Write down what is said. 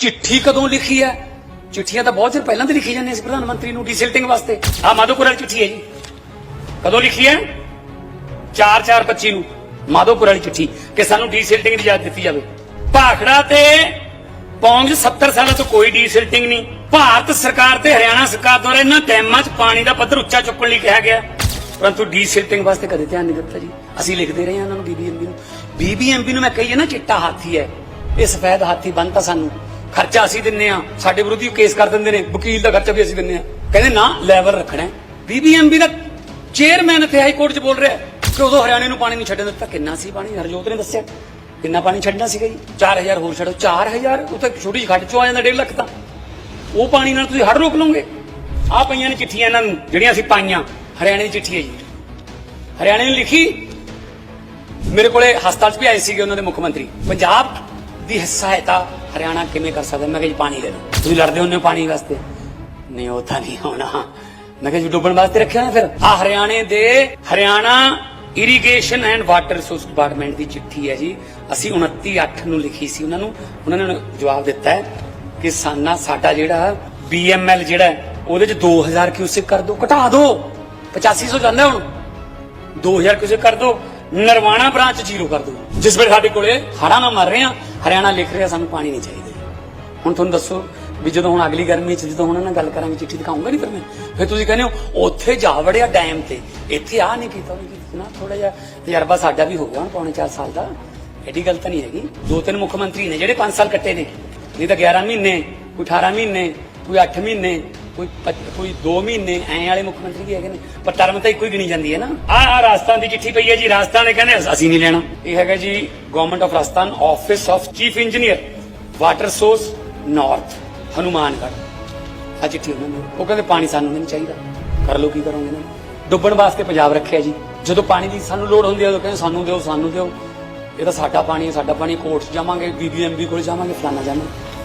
ਚਿੱਠੀ ਕਦੋਂ ਲਿਖੀ ਹੈ? ਚਿੱਠੀਆਂ ਤਾਂ ਬਹੁਤ ਚਿਰ ਪਹਿਲਾਂ ਤੇ ਲਿਖੀ ਜਾਂਦੀਆਂ ਸੀ ਪ੍ਰਧਾਨ ਮੰਤਰੀ ਨੂੰ ਡੀਸਿਲਟਿੰਗ ਵਾਸਤੇ। ਆ ਮਾਧੋਪੁਰ ਵਾਲੀ ਚਿੱਠੀ ਹੈ ਜੀ। ਕਦੋਂ ਲਿਖੀ ਹੈ? 4425 ਨੂੰ। ਮਾਧੋਪੁਰ ਵਾਲੀ ਚਿੱਠੀ, ਕਿ ਸਾਨੂੰ ਡੀਸਿਲਟਿੰਗ ਦੀ ਇਜਾਜ਼ਤ ਦਿੱਤੀ ਜਾਵੇ। ਭਾਖੜਾ ਤੇ ਪੌਂਜ 70 ਸਾਲਾਂ ਤੋਂ ਕੋਈ ਡੀਸਿਲਟਿੰਗ ਨਹੀਂ। ਭਾਰਤ ਸਰਕਾਰ ਤੇ ਹਰਿਆਣਾ ਸਰਕਾਰ ਦੁਆਰਾ ਇਹਨਾਂ ਡੈਮਾਂ 'ਚ ਪਾਣੀ ਦਾ ਪੱਧਰ ਉੱਚਾ ਚੁੱਕਣ ਲਈ ਕਿਹਾ ਗਿਆ। ਪਰੰਤੂ ਡੀਸਿਲਟਿੰਗ ਵਾਸਤੇ ਕਦੇ ਧਿਆਨ ਨਹੀਂ ਦਿੱਤਾ ਜੀ। ਅਸੀਂ ਲਿਖਦੇ ਰਹੇ ਹਾਂ ਉਹਨਾਂ ਨੂੰ ਬੀਬੀਐਮਬੀ ਨੂੰ। ਬੀਬੀਐਮਬੀ ਨੂੰ ਮੈਂ ਕਹੀਏ ਨਾ ਚਿੱਟਾ ਹਾਥੀ ਹੈ। ਇਹ ਸਫੈਦ ਹਾਥੀ ਬੰਨਤਾ ਸਾਨੂੰ। ਖਰਚਾ ਅਸੀਂ ਦਿੰਨੇ ਆ, ਸਾਡੇ ਵਿਰੋਧੀ ਕੇਸ ਕਰ ਦਿੰਦੇ ਨੇ, ਵਕੀਲ ਦਾ ਖਰਚਾ ਵੀ ਅਸੀਂ ਦਿੰਨੇ ਆ। ਕਹਿੰਦੇ ਨਾ ਲੈਵਲ ਰੱਖਣਾ ਬੀਬੀਐਮਬੀ ਦਾ ਚੇਅਰਮੈਨ ਇੱਥੇ ਹਾਈ ਕੋਰਟ 'ਚ ਬੋਲ ਰਿਹਾ ਕਿ ਉਦੋਂ ਹਰਿਆਣੇ ਨੂੰ ਪਾਣੀ ਨਹੀਂ ਛੱਡਣ ਦਿੱਤਾ। ਕਿੰਨਾ ਸੀ ਪਾਣੀ? ਹਰਜੋਤ ਨੇ ਦੱਸਿਆ। ਕਿੰਨਾ ਪਾਣੀ ਛੱਡਣਾ ਸੀਗਾ ਜੀ? 4000 ਹੋਰ ਛੱਡੋ। 4000 ਉਹ ਤਾਂ ਛੋਟੀ ਜਿਹੀ ਖੱਡ ਚੋਂ ਆ ਜਾਂਦਾ 1.5 ਲੱਖ ਤਾਂ। ਉਹ ਪਾਣੀ ਨਾਲ ਤੁਸੀਂ ਹੜ ਰੋਕ ਲਓਗੇ? ਆ ਪਈਆਂ ਨੇ ਚਿੱਠੀਆਂ ਇਹਨਾਂ ਨੂੰ, ਜਿਹੜੀਆਂ ਅਸੀਂ ਪਾਈਆਂ। ਹਰਿਆਣੇ ਦੀ ਚਿੱਠੀ ਹੈ ਜੀ। ਹਰਿਆਣੇ ਨੇ ਲਿਖੀ, ਮੇਰੇ ਕੋਲੇ ਹਸਪਤਾਲ 'ਚ ਵੀ ਆਏ ਸੀਗੇ ਉਹਨਾਂ ਦੇ ਮੁੱਖ ਮੰਤਰੀ। ਪੰਜਾਬ ਦੀ ਸਹਾਇਤਾ ਹਰਿਆਣਾ ਕਿਵੇਂ ਕਰ ਸਕਦਾ? ਮੈਂ ਕਿਹਾ ਜੀ, ਪਾਣੀ ਦੇ ਦਿਓ। ਤੁਸੀਂ ਲੜਦੇ ਹੁੰਦੇ ਹੋ ਪਾਣੀ ਵਾਸਤੇ? ਨਹੀਂ, ਉਹ ਤਾਂ ਨਹੀਂ ਹੋਣਾ। ਮੈਂ ਕਿਹਾ ਜੀ, ਡੁੱਬਣ ਵਾਸਤੇ ਰੱਖਿਆ ਨਾ ਫਿਰ। ਆ ਹਰਿਆਣੇ ਦੇ Haryana irrigation and water resource department ਦੀ ਚਿੱਠੀ ਹੈ ਜੀ। ਅਸੀਂ 29/8 ਨੂੰ ਲਿਖੀ ਸੀ ਉਹਨਾਂ ਨੂੰ। ਉਹਨਾਂ ਨੇ ਜਵਾਬ ਦਿੱਤਾ ਹੈ ਕਿ ਸਾਨਾ ਸਾਡਾ ਜਿਹੜਾ ਬੀਐਮਐਲ ਜਿਹੜਾ ਉਹਦੇ ਚ 2000 ਕਿਊਸਿਕ ਕਰ ਦਿਓ। ਘਟਾ ਦਿਓ। 8500 ਜਾਂਦਾ ਹੁਣ। 2000 ਕਿਸੇ ਕਰ ਦੋ ਨਰਵਾਣਾ ਬ੍ਰਾਂਚ ਜ਼ੀਰੋ ਕਰ ਦੋ ਜਿਸ ਵੇਲੇ ਸਾਡੇ ਕੋਲੇ ਹੜ੍ਹਾਂ ਨਾਲ ਮਰ ਰਹੇ ਆ ਹਰਿਆਣਾ ਲਿਖ ਰਿਹਾ ਸਾਨੂੰ ਪਾਣੀ ਨਹੀਂ ਚਾਹੀਦਾ। ਹੁਣ ਤੁਹਾਨੂੰ ਦੱਸੋ ਵੀ ਜਦੋਂ ਹੁਣ ਅਗਲੀ ਗਰਮੀ ਚ, ਜਦੋਂ ਹੁਣ ਨਾਲ ਗੱਲ ਕਰਾਂਗੇ, ਚਿੱਠੀ ਦਿਖਾਉਂਗਾ ਨਹੀਂ ਫਿਰ ਮੈਂ? ਫਿਰ ਤੁਸੀਂ ਕਹਿੰਦੇ ਹੋ, ਉੱਥੇ ਜਾ ਵੜਿਆ ਡੈਮ ਤੇ। ਇੱਥੇ ਆ ਨਹੀਂ ਕੀਤਾ ਉਹ ਨਹੀਂ ਕੀਤਾ। ਨਾ ਥੋੜਾ ਜਿਹਾ ਤਜਰਬਾ ਸਾਡਾ ਵੀ ਹੋ ਗਿਆ ਹੁਣ ਪੌਣੇ 4 ਸਾਲ ਦਾ। ਐਡੀ ਗੱਲ ਤਾਂ ਨਹੀਂ ਹੈਗੀ। ਦੋ ਤਿੰਨ ਮੁੱਖ ਮੰਤਰੀ ਨੇ ਜਿਹੜੇ 5 ਸਾਲ ਕੱਟੇ ਨੇ। ਨਹੀਂ ਤਾਂ 11 ਮਹੀਨੇ, ਕੋਈ 18 ਮਹੀਨੇ, ਕੋਈ 8 ਮਹੀਨੇ। ਕੋਈ ਪੱਚ- ਕੋਈ 2 ਮਹੀਨੇ ਐ ਵਾਲੇ ਮੁੱਖ ਮੰਤਰੀ ਵੀ ਹੈਗੇ ਨੇ, ਪਰ ਟਰਮ ਤਾਂ ਇੱਕੋ ਹੀ ਗਿਣੀ ਜਾਂਦੀ ਹੈ ਨਾ। ਆ ਆ ਰਾਜਸਥਾਨ ਦੀ ਚਿੱਠੀ ਪਈ ਹੈ ਜੀ, ਰਾਜਸਥਾਨ ਦੇ ਕਹਿੰਦੇ ਅਸੀਂ ਨਹੀਂ ਲੈਣਾ। ਇਹ ਹੈਗਾ ਜੀ government of Rajasthan office of chief engineer water source north Hanumangarh ਆ ਚਿੱਠੀ ਉਹਨਾਂ ਨੂੰ ਉਹ ਕਹਿੰਦੇ ਪਾਣੀ ਸਾਨੂੰ ਨਹੀਂ ਚਾਹੀਦਾ। ਕਰ ਲੋ ਕੀ ਕਰੋਗੇ ਨਾ? ਡੁੱਬਣ ਵਾਸਤੇ ਪੰਜਾਬ ਰੱਖਿਆ ਜੀ। ਜਦੋਂ ਪਾਣੀ ਦੀ ਸਾਨੂੰ ਲੋੜ ਹੁੰਦੀ ਹੈ, ਉਦੋਂ ਕਹਿੰਦੇ ਸਾਨੂੰ ਦਿਓ ਸਾਨੂੰ ਦਿਓ। ਇਹ ਤਾਂ ਸਾਡਾ ਪਾਣੀ ਹੈ, ਸਾਡਾ ਪਾਣੀ ਕੋਰਟ 'ਚ ਜਾਵਾਂਗੇ ਬੀਬੀਐਮਬੀ ਕੋਲ ਜਾਵਾਂਗੇ ਫਲਾਣਾ ਜਾਵਾਂਗੇ।